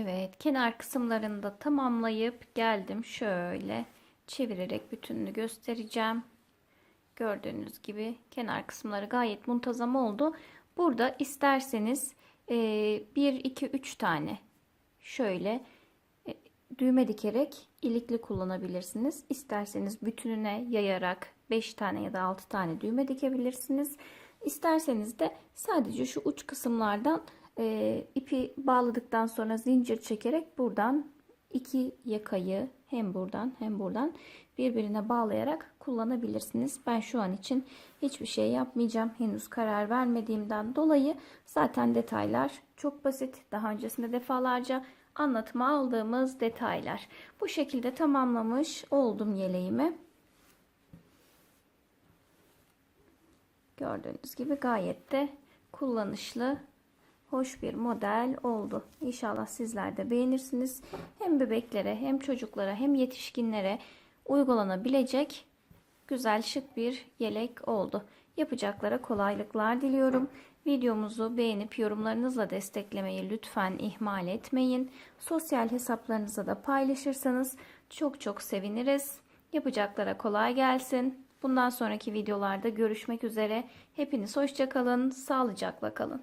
Evet, kenar kısımlarını da tamamlayıp geldim. Şöyle çevirerek bütününü göstereceğim. Gördüğünüz gibi kenar kısımları gayet muntazam oldu. Burada isterseniz 1, 2, 3 tane şöyle e, düğme dikerek ilikli kullanabilirsiniz. İsterseniz bütününe yayarak 5 tane ya da 6 tane düğme dikebilirsiniz. İsterseniz de sadece şu uç kısımlardan e, ipi bağladıktan sonra zincir çekerek buradan iki yakayı hem buradan hem buradan birbirine bağlayarak kullanabilirsiniz. Ben şu an için hiçbir şey yapmayacağım. Henüz karar vermediğimden dolayı zaten detaylar çok basit. Daha öncesinde defalarca anlatıma aldığımız detaylar. Bu şekilde tamamlamış oldum yeleğimi. Gördüğünüz gibi gayet de kullanışlı hoş bir model oldu. İnşallah sizler de beğenirsiniz. Hem bebeklere hem çocuklara hem yetişkinlere uygulanabilecek güzel şık bir yelek oldu. Yapacaklara kolaylıklar diliyorum. Videomuzu beğenip yorumlarınızla desteklemeyi lütfen ihmal etmeyin. Sosyal hesaplarınıza da paylaşırsanız çok çok seviniriz. Yapacaklara kolay gelsin. Bundan sonraki videolarda görüşmek üzere. Hepiniz hoşçakalın, sağlıcakla kalın.